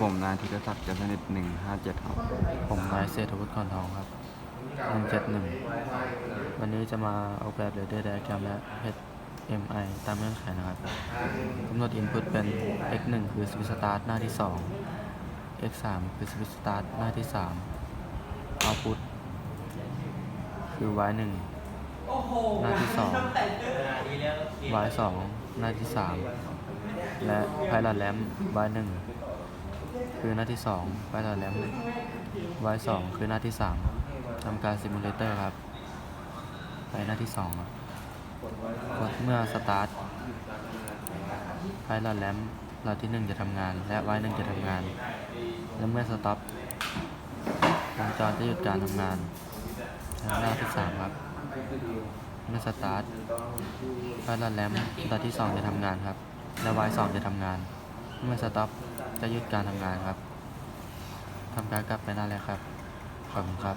ผมนายธีรศักดิ์จันทนิตหนึ่งห้าเจ็ดครับ ผมนายเศรษฐวุฒิขอนทองครับหนึ่งเจ็ดหนึ่งวันนี้จะมาออกแบบเรเดอร์ไดอะแกรมและ HMI ตามเงื่อนไขนะครับกำหนด Input เป็น x 1คือ Switch Start หน้าที่ 2 x 3คือ Switch Start หน้าที่ 3 Output คือ y 1หน้าที่ 2 y 2หน้าที่ 3 และ Pilot Lamp y 1 คือหน้าที่2 Pilot Lamp y 2คือหน้าที่ 3ทำการ Simulator ครับ ไปหน้าที่2ครับกดเมื่อ Start Pilot Lamp หลอดที่ 1 จะทำงาน และ y 1จะทำงาน และเมื่อ Stop วงจรจะหยุดการทำงานทางหน้าที่ 3 ครับ เมื่อ Start Pilot Lamp หลอดที่ 2 จะทำงานครับ และ y 2จะทำงาน เมื่อ Stop จะยุดการทำงานครับทำการกลับไปนั่นแรกครับ ขอบคุณครับ